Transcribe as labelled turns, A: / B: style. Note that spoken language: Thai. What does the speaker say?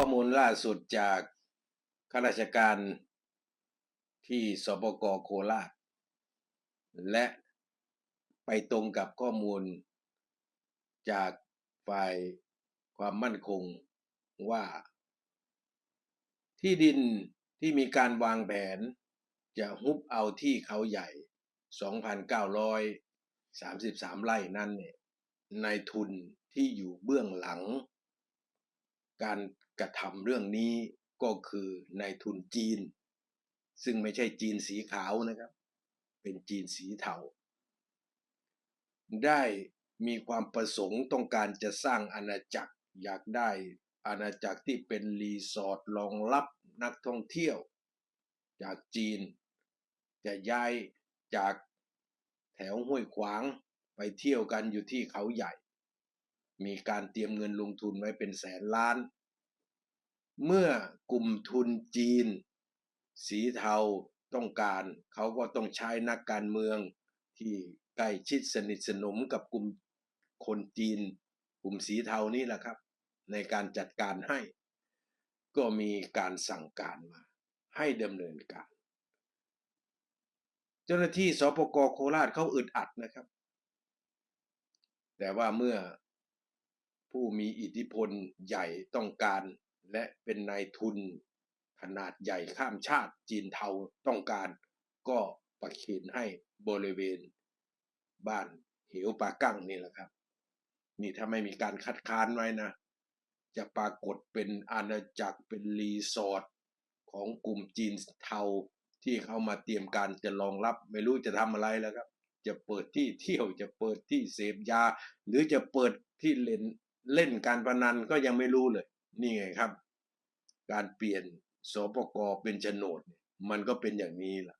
A: ข้อมูลล่าสุดจากข้าราชการที่สปกโคราช และไปตรงกับข้อมูลจากฝ่ายความมั่นคงว่า ที่ดินที่มีการวางแผน จะฮุบเอาที่เขาใหญ่ 2,933 ไร่นั่นเนี่ยนายทุนที่อยู่เบื้องหลัง การกระทำเรื่องนี้ก็คือในทุนจีน ซึ่งไม่ใช่จีนสีขาวนะครับ เป็นจีนสีเทาได้มีความประสงค์ต้องการจะสร้างอาณาจักรอยากได้อาณาจักรที่เป็นรีสอร์ทรองรับนักท่องเที่ยว จากจีน จะย้ายจากแถวห้วยขวางไปเที่ยวกันอยู่ที่เขาใหญ่ มีการเตรียมเงินลงทุนไว้เป็นแสนล้าน เมื่อกลุ่มทุนจีน สีเทาต้องการ เขาก็ต้องใช้นักการเมืองที่ใกล้ชิดสนิทสนมกับกลุ่มคนจีน กลุ่มสีเทานี่แหละครับ ในการจัดการให้ ก็มีการสั่งการมา ให้ดำเนินการ เจ้าหน้าที่สปกโคราชเขาอึดอัดนะครับ แต่ว่าเมื่อ ผู้มีอิทธิพลใหญ่ต้องการ และเป็นนายทุน ขนาดใหญ่ข้ามชาติจีนเทาต้องการ ก็ประเคนให้บริเวณ บ้านเหวปากั้งนี่แหละครับ นี่ถ้าไม่มีการคัดค้านไว้นะ จะปรากฏเป็นอาณาจักรเป็นรีสอร์ทของกลุ่มจีนเทาที่เขามาเตรียมการจะรองรับไม่รู้จะทำอะไรแล้วครับ จะเปิดที่เที่ยวจะเปิดที่เสพยา หรือจะเปิดที่เล่น เล่นการพนันก็ยังไม่รู้เลย นี่ไงครับ การเปลี่ยนสปกเป็นโฉนด มันก็เป็นอย่างนี้ล่ะ